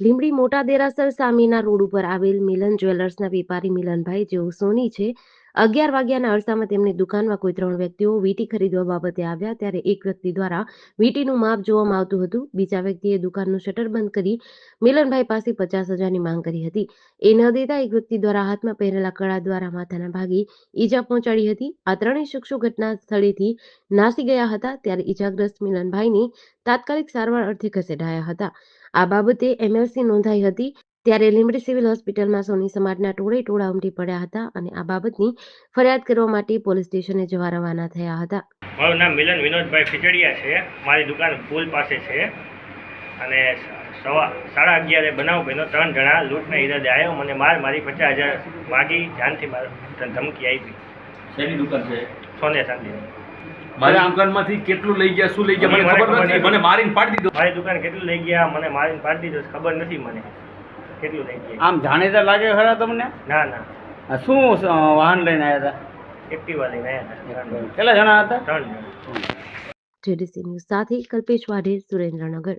લીંબડી મોટા દેરાસર સામેના રોડ ઉપર આવેલ મિલન જ્વેલર્સના વેપારી મિલનભાઈ જેઓ સોની છે અગિયાર વાગ્યાના અરસામાં તેમની દુકાનમાં કોઈ ત્રણ વ્યક્તિઓ વીટી ખરીદવા બાબતે આવ્યા ત્યારે એક વ્યક્તિ દ્વારા વીટીનું માપ જોવામાં આવતું હતું. બીજા વ્યક્તિએ દુકાનનું શટર બંધ કરી મિલનભાઈ પાસે પચાસ હજારની માંગ કરી હતી. એ ન દેતા એક વ્યક્તિ દ્વારા હાથમાં પહેરેલા કળા દ્વારા માથાના ભાગે ઈજા પહોંચાડી હતી. આ ત્રણેય શખ્સો ઘટના સ્થળેથી નાસી ગયા હતા ત્યારે ઈજાગ્રસ્ત મિલનભાઈને તાત્કાલિક સારવાર અર્થે ખસેડાયા હતા. આ બાબતે એમએલસી નોંધાઈ હતી. ત્યારે લીંબડી સિવિલ હોસ્પિટલમાં સોની સમાજના ટોળે ટોળા ઉમટી પડ્યા હતા અને આ બાબતની ફરિયાદ કરવા માટે પોલીસ સ્ટેશને જવા રવાના થયા હતા. મારું નામ મિલન વિનોદભાઈ ખીચડિયા છે. મારી દુકાન પુલ પાસે છે. અને સવા સાડા અગિયારે બનાવ બન્યો. ત્રણ જણા લૂંટના ઈરાદે આવ્યો મને માર મારી પચાસ હજાર માગી જાનથી માર ધમકી આપી શેની દુકાન છે? સોને ચાંદી મારા દુકાનમાંથી કેટલું લઈ ગયા શું લઈ ગયા? મને ખબર નથી. મને મારીને પાડી દીધો. મારી દુકાન કેટલું લઈ ગયા? મને મારીને પાડી દીધો ખબર નથી મને. કેટલું લઈ ગયા? આમ જાણીતા લાગે ખરા તમને? ના ના. આ શું અ, વાહન લઈને આવ્યા એક્ટિવા લઈને આવ્યા હતા હતા કેટલા જણા હતા? ત્રણ જણ. જેડીસી ન્યૂઝ સાથે કલ્પેશ વાઢેર સુરેન્દ્રનગર.